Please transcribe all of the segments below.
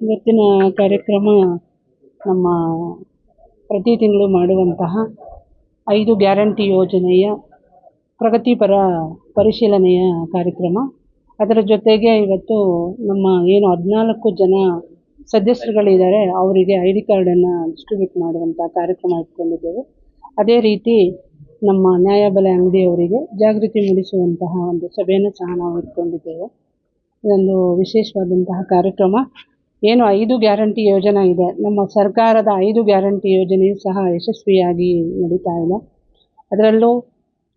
ಇವತ್ತಿನ ಕಾರ್ಯಕ್ರಮ ನಮ್ಮ ಪ್ರತಿ ತಿಂಗಳು ಮಾಡುವಂತಹ ಐದು ಗ್ಯಾರಂಟಿ ಯೋಜನೆಯ ಪ್ರಗತಿಪರ ಪರಿಶೀಲನೆಯ ಕಾರ್ಯಕ್ರಮ. ಅದರ ಜೊತೆಗೆ ಇವತ್ತು ನಮ್ಮ ಏನು ಹದಿನಾಲ್ಕು ಜನ ಸದಸ್ಯರುಗಳಿದ್ದಾರೆ, ಅವರಿಗೆ ಐ ಡಿ ಕಾರ್ಡನ್ನು ಡಿಸ್ಟ್ರಿಬ್ಯೂಟ್ ಮಾಡುವಂಥ ಕಾರ್ಯಕ್ರಮ ಇಟ್ಕೊಂಡಿದ್ದೇವೆ. ಅದೇ ರೀತಿ ನಮ್ಮ ನ್ಯಾಯಬೆಲೆ ಅಂಗಡಿಯವರಿಗೆ ಜಾಗೃತಿ ಮೂಡಿಸುವಂತಹ ಒಂದು ಸಭೆಯನ್ನು ಸಹ ನಾವು ಇಟ್ಕೊಂಡಿದ್ದೇವೆ. ಇದೊಂದು ವಿಶೇಷವಾದಂತಹ ಕಾರ್ಯಕ್ರಮ. ಏನು ಐದು ಗ್ಯಾರಂಟಿ ಯೋಜನೆ ಇದೆ. ನಮ್ಮ ಸರ್ಕಾರದ ಐದು ಗ್ಯಾರಂಟಿ ಯೋಜನೆಯು ಸಹ ಯಶಸ್ವಿಯಾಗಿ ನಡೀತಾ ಇದೆ. ಅದರಲ್ಲೂ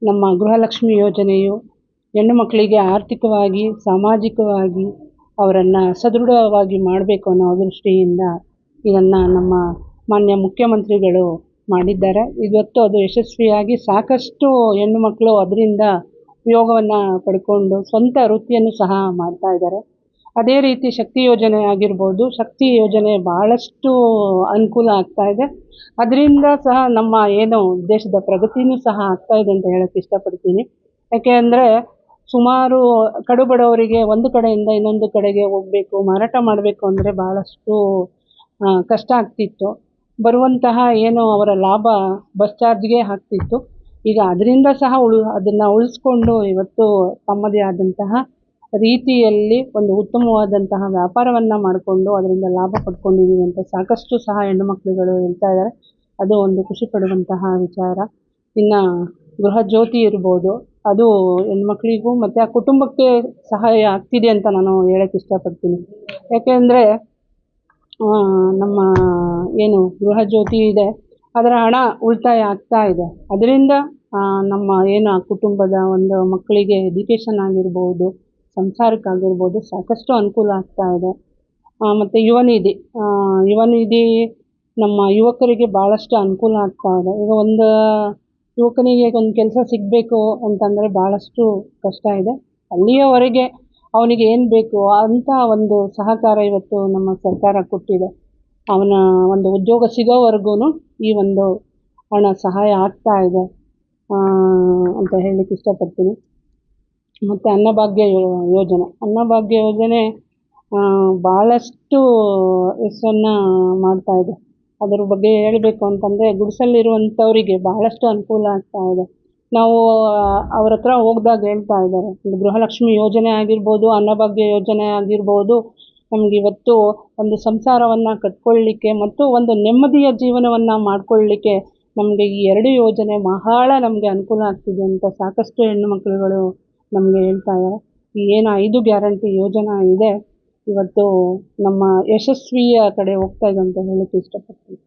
ನಮ್ಮ ಗೃಹಲಕ್ಷ್ಮಿ ಯೋಜನೆಯು ಹೆಣ್ಣು ಮಕ್ಕಳಿಗೆ ಆರ್ಥಿಕವಾಗಿ, ಸಾಮಾಜಿಕವಾಗಿ ಅವರನ್ನು ಸದೃಢವಾಗಿ ಮಾಡಬೇಕು ಅನ್ನೋ ದೃಷ್ಟಿಯಿಂದ ಇದನ್ನು ನಮ್ಮ ಮಾನ್ಯ ಮುಖ್ಯಮಂತ್ರಿಗಳು ಮಾಡಿದ್ದಾರೆ. ಇವತ್ತು ಅದು ಯಶಸ್ವಿಯಾಗಿ ಸಾಕಷ್ಟು ಹೆಣ್ಣು ಮಕ್ಕಳು ಅದರಿಂದ ಉಪಯೋಗವನ್ನು ಪಡ್ಕೊಂಡು ಸ್ವಂತ ವೃತ್ತಿಯನ್ನು ಸಹ ಮಾಡ್ತಾ ಇದ್ದಾರೆ. ಅದೇ ರೀತಿ ಶಕ್ತಿ ಯೋಜನೆ ಆಗಿರ್ಬೋದು. ಶಕ್ತಿ ಯೋಜನೆ ಭಾಳಷ್ಟು ಅನುಕೂಲ ಆಗ್ತಾ ಇದೆ. ಅದರಿಂದ ಸಹ ನಮ್ಮ ಏನು ದೇಶದ ಪ್ರಗತಿನೂ ಸಹ ಆಗ್ತಾ ಇದೆ ಅಂತ ಹೇಳಕ್ಕೆ ಇಷ್ಟಪಡ್ತೀನಿ. ಯಾಕೆ ಅಂದರೆ ಸುಮಾರು ಕಡುಬಡವರಿಗೆ ಒಂದು ಕಡೆಯಿಂದ ಇನ್ನೊಂದು ಕಡೆಗೆ ಹೋಗಬೇಕು, ಮಾರಾಟ ಮಾಡಬೇಕು ಅಂದರೆ ಭಾಳಷ್ಟು ಕಷ್ಟ ಆಗ್ತಿತ್ತು. ಬರುವಂತಹ ಏನು ಅವರ ಲಾಭ ಬಸ್ ಚಾರ್ಜ್ಗೆ ಆಗ್ತಿತ್ತು. ಈಗ ಅದರಿಂದ ಸಹ ಉಳು, ಅದನ್ನು ಉಳಿಸ್ಕೊಂಡು ಇವತ್ತು ತಮ್ಮದೇ ಆದಂತಹ ರೀತಿಯಲ್ಲಿ ಒಂದು ಉತ್ತಮವಾದಂತಹ ವ್ಯಾಪಾರವನ್ನು ಮಾಡಿಕೊಂಡು ಅದರಿಂದ ಲಾಭ ಪಡ್ಕೊಂಡಿದ್ದೀವಿ ಅಂತ ಸಾಕಷ್ಟು ಸಹ ಹೆಣ್ಣು ಮಕ್ಕಳುಗಳು ಹೇಳ್ತಾ ಇದ್ದಾರೆ. ಅದು ಒಂದು ಖುಷಿ ಪಡುವಂತಹ ವಿಚಾರ. ಇನ್ನು ಗೃಹಜ್ಯೋತಿ ಇರ್ಬೋದು. ಅದು ಹೆಣ್ಮಕ್ಳಿಗೂ ಮತ್ತು ಆ ಕುಟುಂಬಕ್ಕೆ ಸಹಾಯ ಆಗ್ತಿದೆ ಅಂತ ನಾನು ಹೇಳಕ್ಕೆ ಇಷ್ಟಪಡ್ತೀನಿ. ಯಾಕೆಂದರೆ ನಮ್ಮ ಏನು ಗೃಹಜ್ಯೋತಿ ಇದೆ, ಅದರ ಹಣ ಉಳಿತಾಯ ಆಗ್ತಾ ಇದೆ. ಅದರಿಂದ ನಮ್ಮ ಏನು ಆ ಕುಟುಂಬದ ಒಂದು ಮಕ್ಕಳಿಗೆ ಎಜುಕೇಷನ್ ಆಗಿರ್ಬೋದು ಸಂಸಾರಕ್ಕಾಗಿರ್ಬೋದು ಸಾಕಷ್ಟು ಅನುಕೂಲ ಆಗ್ತಾ ಇದೆ. ಮತ್ತು ಯುವನಿಧಿ. ಯುವನಿಧಿ ಯುವ ನಿಧಿ ನಮ್ಮ ಯುವಕರಿಗೆ ಭಾಳಷ್ಟು ಅನುಕೂಲ ಆಗ್ತಾ ಇದೆ. ಈಗ ಒಂದು ಯುವಕನಿಗೆ ಒಂದು ಕೆಲಸ ಸಿಗಬೇಕು ಅಂತಂದರೆ ಭಾಳಷ್ಟು ಕಷ್ಟ ಇದೆ. ಅಲ್ಲಿಯವರೆಗೆ ಅವನಿಗೆ ಏನು ಬೇಕು ಅಂತ ಒಂದು ಸಹಕಾರ ಇವತ್ತು ನಮ್ಮ ಸರ್ಕಾರ ಕೊಟ್ಟಿದೆ. ಅವನ ಒಂದು ಉದ್ಯೋಗ ಸಿಗೋವರೆಗೂ ಈ ಒಂದು ಹಣ ಸಹಾಯ ಆಗ್ತಾ ಇದೆ. ಅಂತ ಹೇಳಲಿಕ್ಕೆ ಇಷ್ಟಪಡ್ತೀನಿ. ಮತ್ತು ಅನ್ನಭಾಗ್ಯ ಯೋಜನೆ. ಅನ್ನಭಾಗ್ಯ ಯೋಜನೆ ಭಾಳಷ್ಟು ಯಶಸ್ಸನ್ನು ಮಾಡ್ತಾಯಿದೆ ಅದ್ರ ಬಗ್ಗೆ ಹೇಳಬೇಕು ಅಂತಂದರೆ, ಗುಡಿಸಲಿರುವಂಥವರಿಗೆ ಬಹಳಷ್ಟು ಅನುಕೂಲ ಆಗ್ತಾ ಇದೆ. ನಾವು ಅವ್ರ ಹತ್ರ ಹೋಗ್ದಾಗ ಹೇಳ್ತಾ ಇದ್ದಾರೆ. ಗೃಹಲಕ್ಷ್ಮಿ ಯೋಜನೆ ಆಗಿರ್ಬೋದು, ಅನ್ನಭಾಗ್ಯ ಯೋಜನೆ ಆಗಿರ್ಬೋದು, ನಮ್ಗೆ ಇವತ್ತು ಒಂದು ಸಂಸಾರವನ್ನು ಕಟ್ಕೊಳ್ಳಿಕ್ಕೆ ಮತ್ತು ಒಂದು ನೆಮ್ಮದಿಯ ಜೀವನವನ್ನು ಮಾಡಿಕೊಳ್ಳಿಕ್ಕೆ ನಮಗೆ ಈ ಎರಡು ಯೋಜನೆ ಬಹಳ ನಮಗೆ ಅನುಕೂಲ ಆಗ್ತಿದೆ ಅಂತ ಸಾಕಷ್ಟು ಹೆಣ್ಣು ಮಕ್ಕಳುಗಳು ನಮಗೆ ಹೇಳ್ತಾ ಇದ್ದಾರೆ. ಏನು ಐದು ಗ್ಯಾರಂಟಿ ಯೋಜನೆ ಇದೆ, ಇವತ್ತು ನಮ್ಮ ಯಶಸ್ವಿಯ ಕಡೆ ಹೋಗ್ತಾ ಇದೆ ಅಂತ ಹೇಳಕ್ಕೆ ಇಷ್ಟಪಡ್ತೀನಿ.